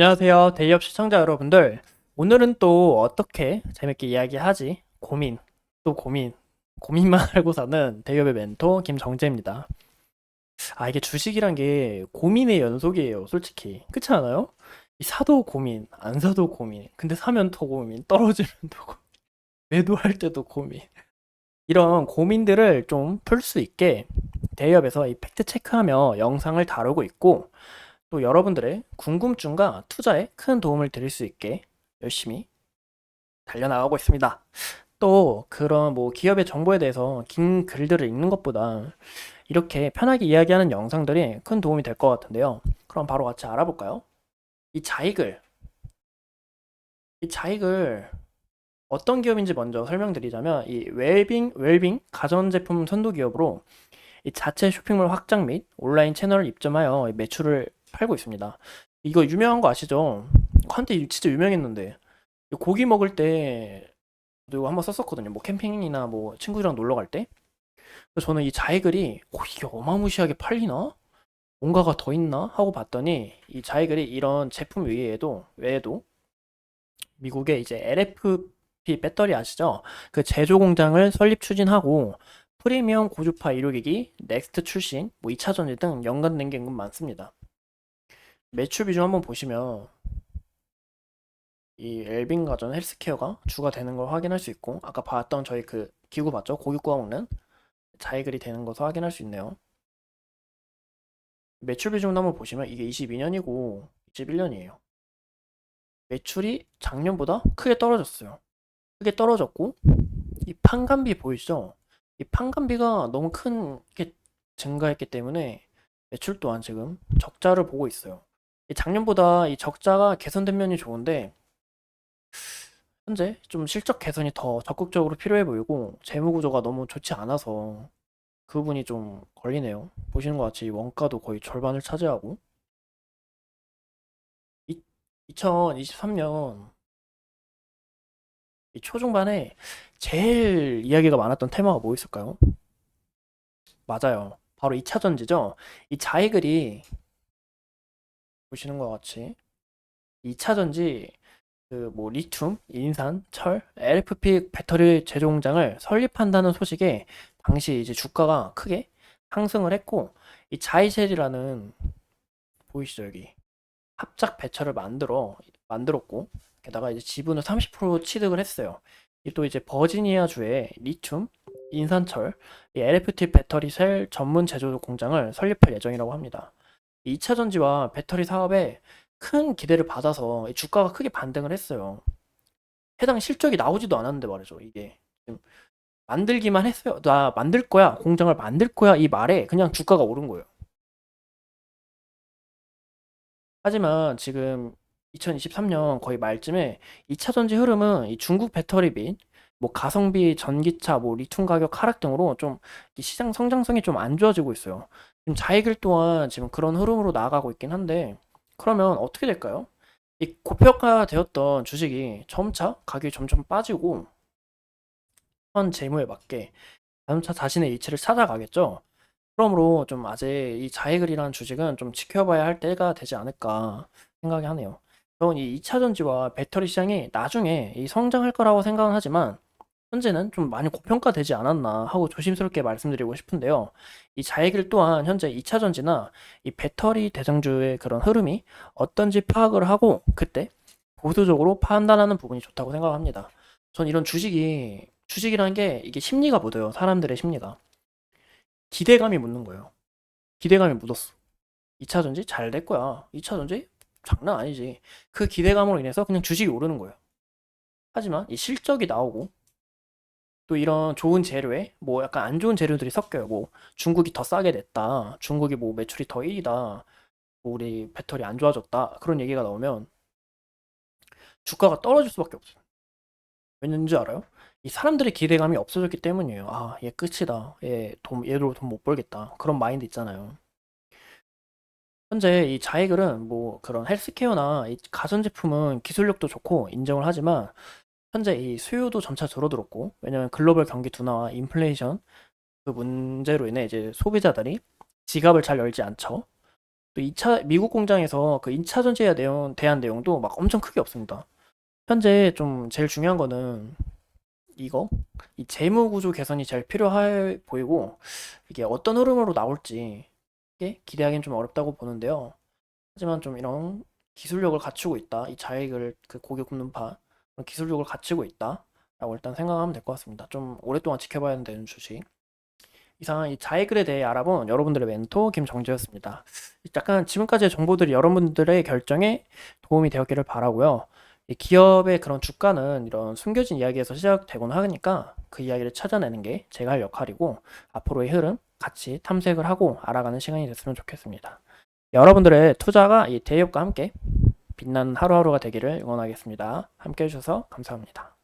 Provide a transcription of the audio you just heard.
안녕하세요. 데이업 시청자 여러분들. 오늘은 또 어떻게 재밌게 이야기하지? 고민. 또 고민. 고민만 알고서는 데이업의 멘토 김정재입니다. 아, 이게 주식이란 게 고민의 연속이에요, 솔직히. 그렇지 않아요? 이 사도 고민, 안 사도 고민. 근데 사면 더 고민, 떨어지면 더 고민. 매도할 때도 고민. 이런 고민들을 좀 풀 수 있게 데이업에서 이 팩트 체크하며 영상을 다루고 있고, 또 여러분들의 궁금증과 투자에 큰 도움을 드릴 수 있게 열심히 달려나가고 있습니다. 또 그런 뭐 기업의 정보에 대해서 긴 글들을 읽는 것보다 이렇게 편하게 이야기하는 영상들이 큰 도움이 될 것 같은데요. 그럼 바로 같이 알아볼까요? 이 자익을 이 자익을 어떤 기업인지 먼저 설명드리자면 이 웰빙 웰빙 가전제품 선도 기업으로 이 자체 쇼핑몰 확장 및 온라인 채널을 입점하여 매출을 팔고 있습니다. 이거 유명한 거 아시죠? 한때 진짜 유명했는데 고기 먹을 때 이거 한번 썼었거든요. 뭐 캠핑이나 뭐 친구들이랑 놀러 갈 때. 저는 이 자이글이 오, 이게 어마무시하게 팔리나? 뭔가가 더 있나? 하고 봤더니 이 자이글이 이런 제품 외에도 외에도 미국의 이제 LFP 배터리 아시죠? 그 제조 공장을 설립 추진하고 프리미엄 고주파 의료기기 넥스트 출신, 뭐 2차 전지 등 연관된 게 은근 많습니다. 매출 비중 한번 보시면 이 엘빈 가전 헬스케어가 주가 되는 걸 확인할 수 있고 아까 봤던 저희 그 기구 봤죠? 고기 구워 먹는 자이글이 되는 것을 확인할 수 있네요. 매출 비중 한번 보시면 이게 22년이고 21년이에요. 매출이 작년보다 크게 떨어졌어요. 크게 떨어졌고 이 판관비 보이시죠? 이 판관비가 너무 큰 게 증가했기 때문에 매출 또한 지금 적자를 보고 있어요. 이 작년보다 이 적자가 개선된 면이 좋은데 현재 좀 실적 개선이 더 적극적으로 필요해 보이고 재무 구조가 너무 좋지 않아서 그 부분이 좀 걸리네요. 보시는 것 같이 원가도 거의 절반을 차지하고 이, 2023년 이 초중반에 제일 이야기가 많았던 테마가 뭐 있을까요? 맞아요. 바로 2차 전지죠. 이 자이글이 보시는 것 같이 2차 전지 그 뭐 리튬, 인산, 철, LFP 배터리 제조 공장을 설립한다는 소식에 당시 이제 주가가 크게 상승을 했고 이 자이셀이라는 보이시죠 여기 합작 배철을 만들어 만들었고 게다가 이제 지분을 30% 취득을 했어요. 이또 이제 버지니아 주에 리튬, 인산철, 이 LFP 배터리 셀 전문 제조 공장을 설립할 예정이라고 합니다. 2차 전지와 배터리 사업에 큰 기대를 받아서 이 주가가 크게 반등을 했어요. 해당 실적이 나오지도 않았는데 말이죠. 이게 만들기만 했어요. 나 만들 거야. 공장을 만들 거야. 이 말에 그냥 주가가 오른 거예요. 하지만 지금 2023년 거의 말쯤에 2차 전지 흐름은 이 중국 배터리 및 뭐 가성비 전기차, 뭐 리튬 가격 하락 등으로 좀이 시장 성장성이 좀 안 좋아지고 있어요. 지금 자이글 또한 지금 그런 흐름으로 나아가고 있긴 한데 그러면 어떻게 될까요? 이 고평가 되었던 주식이 점차 가격이 점점 빠지고 현 재무에 맞게 점차 자신의 이치를 찾아가겠죠. 그러므로 좀 아직 이 자이글이라는 주식은 좀 지켜봐야 할 때가 되지 않을까 생각이 하네요. 저는 이 2차 전지와 배터리 시장이 나중에 이 성장할 거라고 생각은 하지만 현재는 좀 많이 고평가되지 않았나 하고 조심스럽게 말씀드리고 싶은데요. 이 자이길 또한 현재 2차 전지나 이 배터리 대장주의 그런 흐름이 어떤지 파악을 하고 그때 보수적으로 판단하는 부분이 좋다고 생각합니다. 전 이런 주식이 주식이라는 게 이게 심리가 묻어요. 사람들의 심리가. 기대감이 묻는 거예요. 기대감이 묻었어. 2차 전지 잘 될 거야. 2차 전지 장난 아니지. 그 기대감으로 인해서 그냥 주식이 오르는 거예요. 하지만 이 실적이 나오고 또 이런 좋은 재료에 뭐 약간 안 좋은 재료들이 섞여요. 뭐 중국이 더 싸게 냈다. 중국이 뭐 매출이 더 1이다. 뭐 우리 배터리 안 좋아졌다. 그런 얘기가 나오면 주가가 떨어질 수밖에 없어요. 왜냐는지 알아요? 이 사람들의 기대감이 없어졌기 때문이에요. 아, 얘 끝이다. 얘 돈, 얘로 돈 못 벌겠다. 그런 마인드 있잖아요. 현재 이 자이글은 뭐 그런 헬스케어나 이 가전제품은 기술력도 좋고 인정을 하지만 현재 이 수요도 점차 줄어들었고 왜냐면 글로벌 경기 둔화와 인플레이션 그 문제로 인해 이제 소비자들이 지갑을 잘 열지 않죠. 또 2차 미국 공장에서 그 2차 전지에 대한, 대한 내용도 막 엄청 크게 없습니다. 현재 좀 제일 중요한 거는 이거 이 재무 구조 개선이 제일 필요해 보이고 이게 어떤 흐름으로 나올지 기대하기는 좀 어렵다고 보는데요. 하지만 좀 이런 기술력을 갖추고 있다. 이 자익을 그 고객 굽는파 그런 기술력을 갖추고 있다라고 일단 생각하면 될 것 같습니다. 좀 오랫동안 지켜봐야 되는 주식. 이상 이 자이글에 대해 알아본 여러분들의 멘토 김정재였습니다. 약간 지금까지의 정보들이 여러분들의 결정에 도움이 되었기를 바라고요. 이 기업의 그런 주가는 이런 숨겨진 이야기에서 시작되곤 하니까 그 이야기를 찾아내는 게 제가 할 역할이고 앞으로의 흐름 같이 탐색을 하고 알아가는 시간이 됐으면 좋겠습니다. 여러분들의 투자가 이 대협과 함께 빛나는 하루하루가 되기를 응원하겠습니다. 함께 해주셔서 감사합니다.